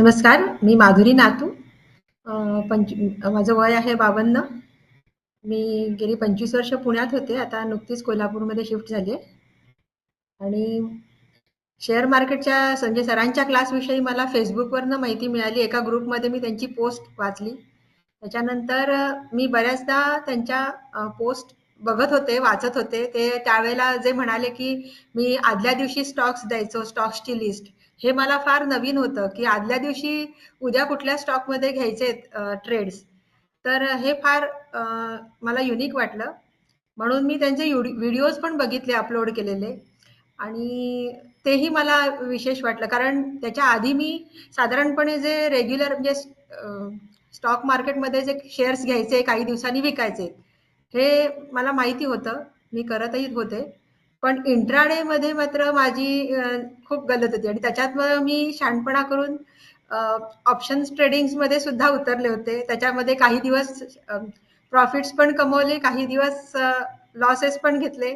नमस्कार मी माधुरी नातू. पंच माझं वय आहे बावन्न. मी गेली पंचवीस वर्ष पुण्यात होते आता नुकतीच कोल्हापूरमध्ये शिफ्ट झाली आहे. आणि शेअर मार्केटच्या संजय सरांच्या क्लासविषयी मला फेसबुकवरनं माहिती मिळाली. एका ग्रुपमध्ये मी त्यांची पोस्ट वाचली. त्याच्यानंतर मी बऱ्याचदा त्यांच्या पोस्ट बघत होते वाचत होते. ते त्यावेळेला जे म्हणाले की मी आदल्या दिवशी स्टॉक्स द्यायचो स्टॉक्सची लिस्ट हे मला फार नवीन होतं की आदल्या दिवशी उद्या कुठल्या स्टॉकमध्ये घ्यायचे ट्रेड्स तर हे फार मला युनिक वाटलं. म्हणून मी त्यांचे व्हिडिओज पण बघितले अपलोड केलेले. आणि तेही मला विशेष वाटलं. कारण त्याच्या आधी मी साधारणपणे जे रेग्युलर म्हणजे स्टॉक मार्केटमध्ये जे शेअर्स घ्यायचे काही दिवसांनी विकायचे हे मला माहिती होतं. मी करतही होते. पण इंट्राडे मध्ये मात्र माझी खूप गलत होती. आणि त्याच्यात मग मी शहाणपणा करून ऑप्शन्स ट्रेडिंगमध्ये सुद्धा उतरले होते. त्याच्यामध्ये काही दिवस प्रॉफिट्स पण कमवले काही दिवस लॉसेस पण घेतले.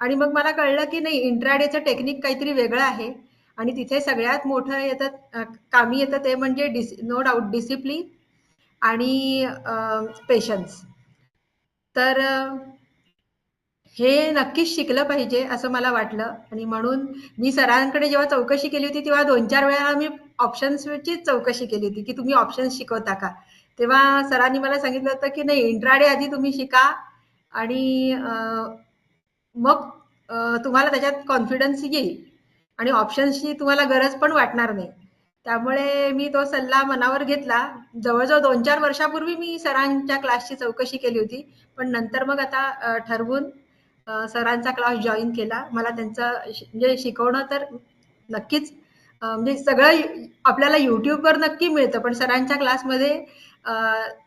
आणि मग मला कळलं की नाही इंट्राडेचं टेक्निक काहीतरी वेगळं आहे. आणि तिथे सगळ्यात मोठं येतं कामी येतं ते म्हणजे डिस नो डाऊट डिसिप्लिन आणि पेशन्स तर हे नक्कीच शिकलं पाहिजे असं मला वाटलं. आणि म्हणून मी सरांकडे जेव्हा चौकशी केली होती तेव्हा दोन चार वेळा मी ऑप्शन्सचीच चौकशी केली होती की तुम्ही ऑप्शन्स शिकवता का? तेव्हा सरांनी मला सांगितलं होतं की नाही इंट्राडे आधी तुम्ही शिका. आणि मग तुम्हाला त्याच्यात कॉन्फिडन्स येईल. आणि ऑप्शन्सची तुम्हाला गरज पण वाटणार नाही. त्यामुळे मी तो सल्ला मनावर घेतला. जवळजवळ दोन चार वर्षापूर्वी मी सरांच्या क्लासची चौकशी केली होती. पण नंतर मग आता ठरवून सरांचा क्लास जॉईन केला. मला त्यांचं म्हणजे शिकवणं तर नक्कीच म्हणजे सगळं आपल्याला युट्यूबवर नक्की मिळतं. पण सरांच्या क्लासमध्ये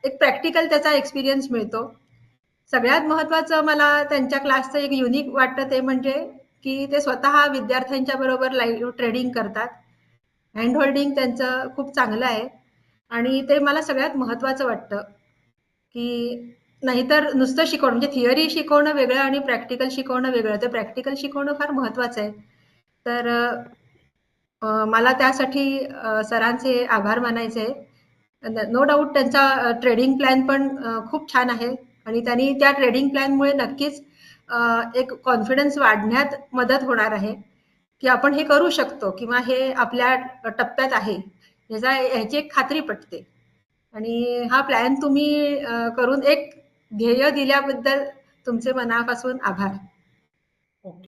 एक प्रॅक्टिकल त्याचा एक्सपिरियन्स मिळतो. सगळ्यात महत्वाचं मला त्यांच्या क्लासचं एक युनिक वाटतं ते म्हणजे की ते स्वतः विद्यार्थ्यांच्या बरोबर लाईव्ह ट्रेडिंग करतात. हँड होल्डिंग त्यांचं खूप चांगलं आहे. आणि ते मला सगळ्यात महत्वाचं वाटतं की नाहीतर नुसतं शिकवणं म्हणजे थिअरी शिकवणं वेगळं आणि प्रॅक्टिकल शिकवणं वेगळं. तर प्रॅक्टिकल शिकवणं फार महत्वाचं आहे. तर मला त्यासाठी सरांचे आभार मानायचे. आहे नो डाऊट त्यांचा ट्रेडिंग प्लॅन पण खूप छान आहे. आणि त्यांनी त्या ट्रेडिंग प्लॅनमुळे नक्कीच एक कॉन्फिडन्स वाढण्यात मदत होणार आहे. की आपण हे करू शकतो किंवा हे आपल्या टप्प्यात आहे. ह्याचा ह्याची एक खात्री पटते. आणि हा प्लॅन तुम्ही करून एक ध्येय दिल्याबद्दल तुमचे मनापासून आभार.